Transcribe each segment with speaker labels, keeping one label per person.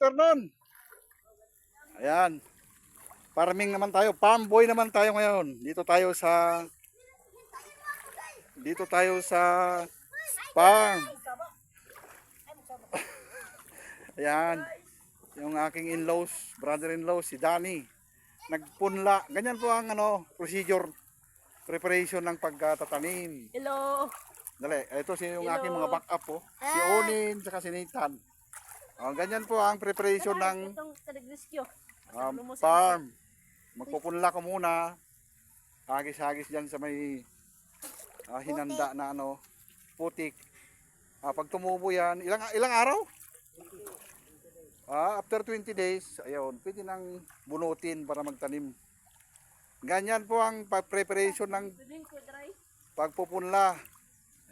Speaker 1: afternoon. Ayan. Farming naman tayo. Farm boy naman tayo ngayon. Dito tayo sa Dito tayo sa farm. Ayan. Yung aking in-laws, brother-in-law, si Danny. Nagpunla. Ganyan po ang ano, procedure, preparation ng pagtatanim.
Speaker 2: Hello.
Speaker 1: Dali, ito si yung
Speaker 2: Hello.
Speaker 1: aking mga backup po. Si Onin, saka si Nathan. Oh, ganyan po ang preparation ng
Speaker 2: Itong
Speaker 1: um, farm. Magpupunla ko muna. Hagis-hagis dyan sa may ah, hinanda na ano, putik. Ah, pag tumubo yan, ilang, ilang araw? Ah, after 20 days, ayun, pwede nang bunutin para magtanim. Ganyan po ang pa- preparation ng
Speaker 2: Pwedeng ko dry.
Speaker 1: pagpupunla.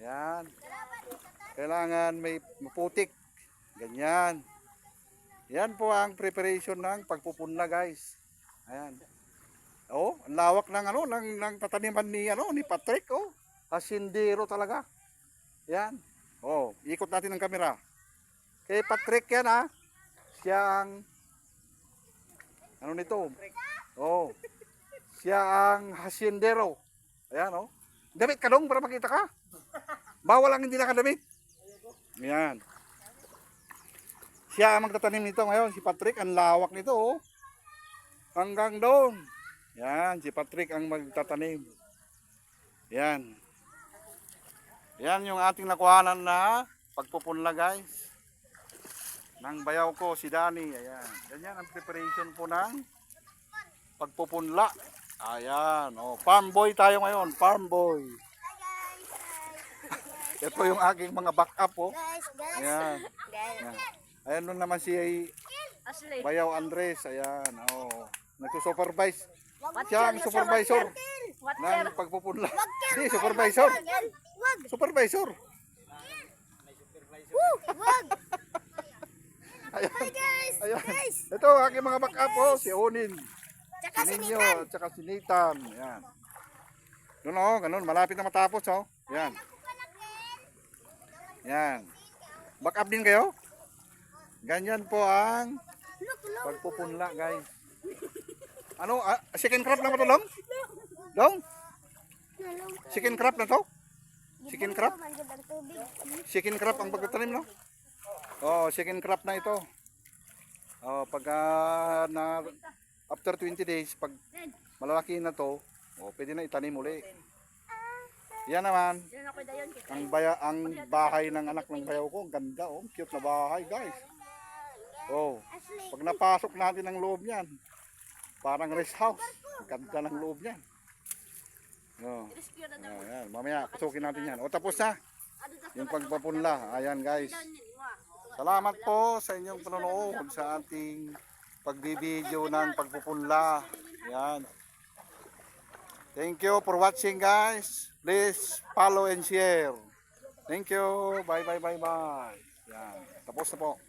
Speaker 1: Ayan. Kailangan may putik. Ganyan. Yan po ang preparation ng pagpupunla, guys. Ayan. Oh, ang lawak ng ano, ng, ng tataniman ni ano, ni Patrick, oh. Asindero talaga. Yan. Oh, ikot natin ng kamera. Kay Patrick yan, ha. Siya ang ano nito? Oh. Siya ang hasindero. Ayan, oh. Damit ka dong para makita ka. Bawal ang hindi nakadamit. Ayan. Siya ang magtatanim nito ngayon. Si Patrick, ang lawak nito. Oh. Hanggang doon. Yan, si Patrick ang magtatanim. Yan. Yan yung ating nakuhanan na pagpupunla guys. Nang bayaw ko si Dani. Ayan. Ganyan ang preparation po ng pagpupunla. Ayan. Oh, farm boy tayo ngayon. Farm boy. Ito yung aking mga backup oh.
Speaker 3: Guys, guys,
Speaker 1: Ayan.
Speaker 3: guys.
Speaker 1: Ayan. Ayan nun naman si
Speaker 2: Ashley.
Speaker 1: Bayaw Andres. Ayan. Oh. Nagsusupervise. Siya ang supervisor ng pagpupunla. Hindi, supervisor. Supervisor.
Speaker 3: wag.
Speaker 1: Ayan. Ito aking mga backup oh. Si Onin.
Speaker 3: Tsaka
Speaker 1: Si Ninyo.
Speaker 3: Nathan.
Speaker 1: At saka si Nathan. Ayan. Doon oh. Ganun. Malapit na matapos oh. Ayan. Ayan. Backup din kayo? Ganyan po ang pagpupunla guys. Ano? Ah, chicken crab na ba ito, Long? Long? Chicken crab na to? Chicken crab? Chicken crab ang pagtatanim, no? Oh, chicken crab na ito. Oh, pag ah, na after 20 days, pag malalaki na to, oh, pwede na itanim uli. Yan naman, ang baya ang bahay ng anak ng bayaw ko, ang ganda oh, cute na bahay, guys. Oh, pag napasok natin ang loob niyan, parang rest house. Ganda ng loob niyan. Oh,
Speaker 2: na daw.
Speaker 1: ayan, mamaya pasukin natin yan. O tapos na, yung pagpapunla. Ayan guys. Salamat po sa inyong panonood sa ating pagbibideo ng pagpupunla. Yan. Thank you for watching guys. Please follow and share. Thank you. Bye bye bye bye. Yan. Tapos na po.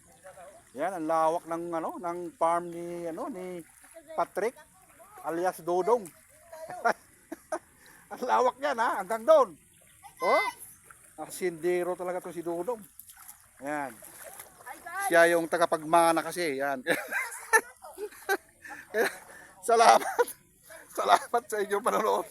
Speaker 1: Yan ang lawak ng ano ng farm ni ano ni Patrick alias Dodong. ang lawak niyan ha hanggang doon. Oh. Asindero talaga to si Dodong. Yan. Siya yung tagapagmana kasi. Yan. Salamat. Salamat sa inyong panonood.